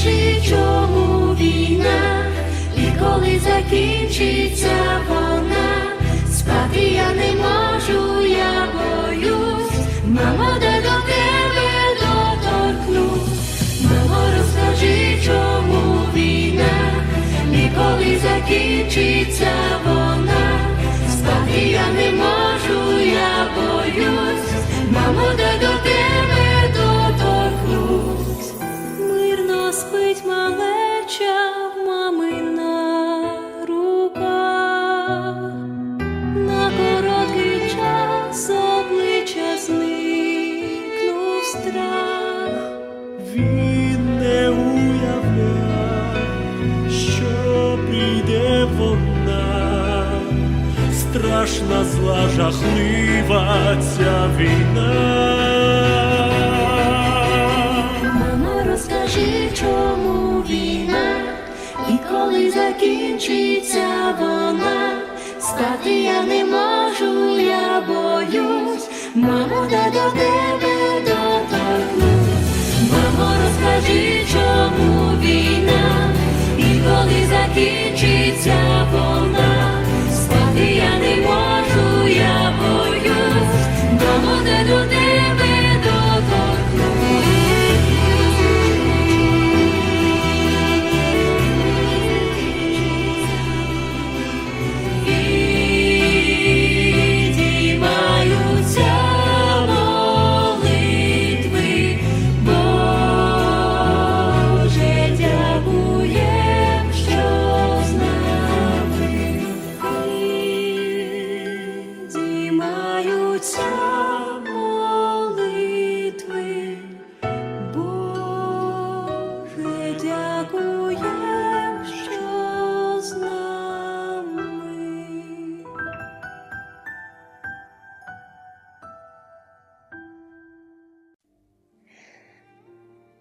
розкажи, чому війна, і коли закінчиться вона, спати я не можу, я боюсь, мамо, де до тебе доторкнусь, мамо, розкажи, чому війна, і коли закінчиться вона, спати я не можу, я боюсь, мамо, де до малеча в мамина рука, на короткий час обличчя зникнув страх. Він не уявляв, що прийде вона, страшна, зла, жахлива ця війна. Розкажи, чому і коли закінчиться вона, стати я не можу, я боюсь, мамо, де до тебе доторкнусь. Мамо, розкажи, чому війна, і коли закінчиться вона, спати я не можу,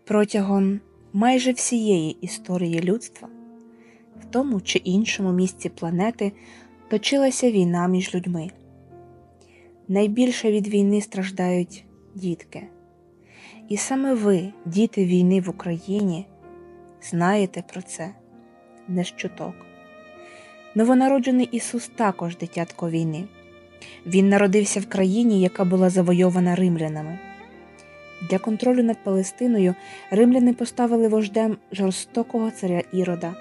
Протягом майже всієї історії людства в тому чи іншому місці планети точилася війна між людьми. Найбільше від війни страждають дітки. І саме ви, діти війни в Україні, знаєте про це не з чуток. Новонароджений Ісус також дитятко війни. Він народився в країні, яка була завойована римлянами. Для контролю над Палестиною римляни поставили вождем жорстокого царя Ірода,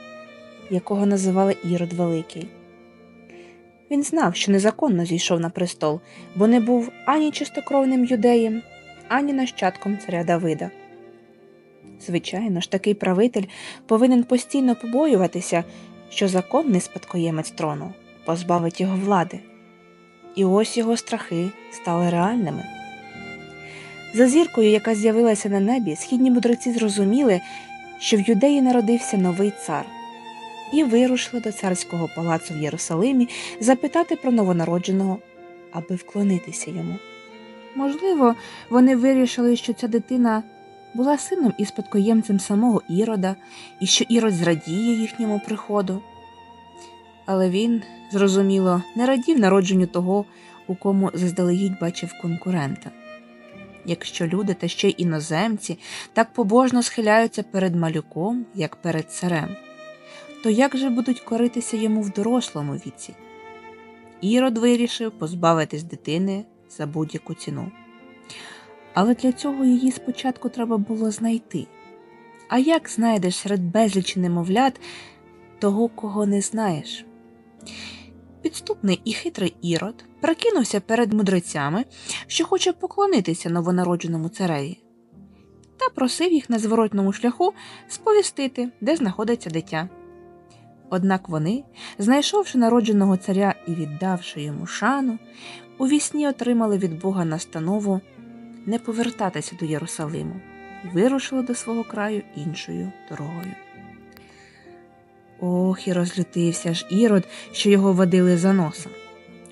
якого називали Ірод Великий. Він знав, що незаконно зійшов на престол, бо не був ані чистокровним юдеєм, ані нащадком царя Давида. Звичайно ж, такий правитель повинен постійно побоюватися, що законний спадкоємець трону позбавить його влади. І ось його страхи стали реальними. За зіркою, яка з'явилася на небі, східні мудреці зрозуміли, що в юдеї народився новий цар, і вирушили до царського палацу в Єрусалимі запитати про новонародженого, аби вклонитися йому. Можливо, вони вирішили, що ця дитина була сином і спадкоємцем самого Ірода, і що Ірод зрадіє їхньому приходу. Але він, зрозуміло, не радів народженню того, у кому заздалегідь бачив конкурента якщо люди та ще й іноземці так побожно схиляються перед малюком, як перед царем, то як же будуть коритися йому в дорослому віці? Ірод вирішив позбавитись дитини за будь-яку ціну. Але для цього її спочатку треба було знайти. А як знайдеш серед безлічі немовлят того, кого не знаєш? Підступний і хитрий ірод прикинувся перед мудрецями, що хоче поклонитися новонародженому цареві, та просив їх на зворотному шляху сповістити, де знаходиться дитя. Однак вони, знайшовши народженого царя і віддавши йому шану, у вісні отримали від Бога настанову не повертатися до Єрусалиму і вирушили до свого краю іншою дорогою. Ох, і розлютився ж ірод, що його водили за носа.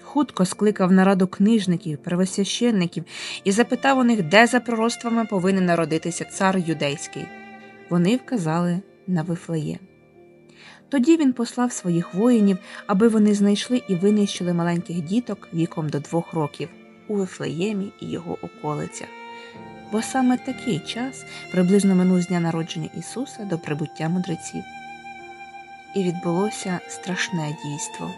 Хутко скликав нараду книжників, первосвященників і запитав у них, де за пророцтвами повинен народитися цар юдейський. Вони вказали на Вифлеєм. Тоді він послав своїх воїнів, аби вони знайшли і винищили маленьких діток віком до двох років у Вифлеємі і його околицях. бо саме такий час приблизно минув з дня народження Ісуса до прибуття мудреців. І відбулося страшне дійство.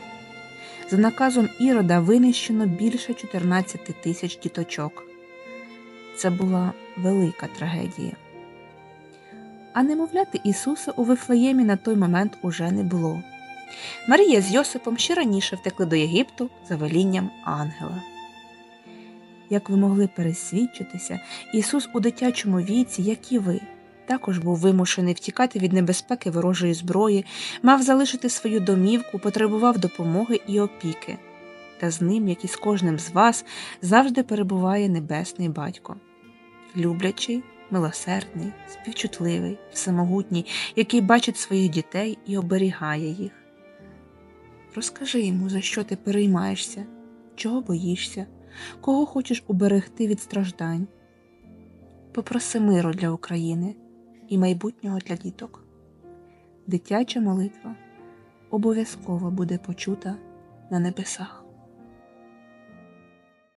За наказом Ірода винищено більше 14 тисяч діточок. Це була велика трагедія. А немовляти Ісуса у Вифлеємі на той момент уже не було. Марія з Йосипом ще раніше втекли до Єгипту за велінням ангела. Як ви могли пересвідчитися, Ісус у дитячому віці, як і ви, також був вимушений втікати від небезпеки ворожої зброї, мав залишити свою домівку, потребував допомоги і опіки. Та з ним, як і з кожним з вас, завжди перебуває Небесний Батько, люблячий, милосердний, співчутливий, всемогутній, який бачить своїх дітей і оберігає їх. Розкажи йому, за що ти переймаєшся, чого боїшся, кого хочеш уберегти від страждань. Попроси миру для України і майбутнього для діток. Дитяча молитва обов'язково буде почута на небесах.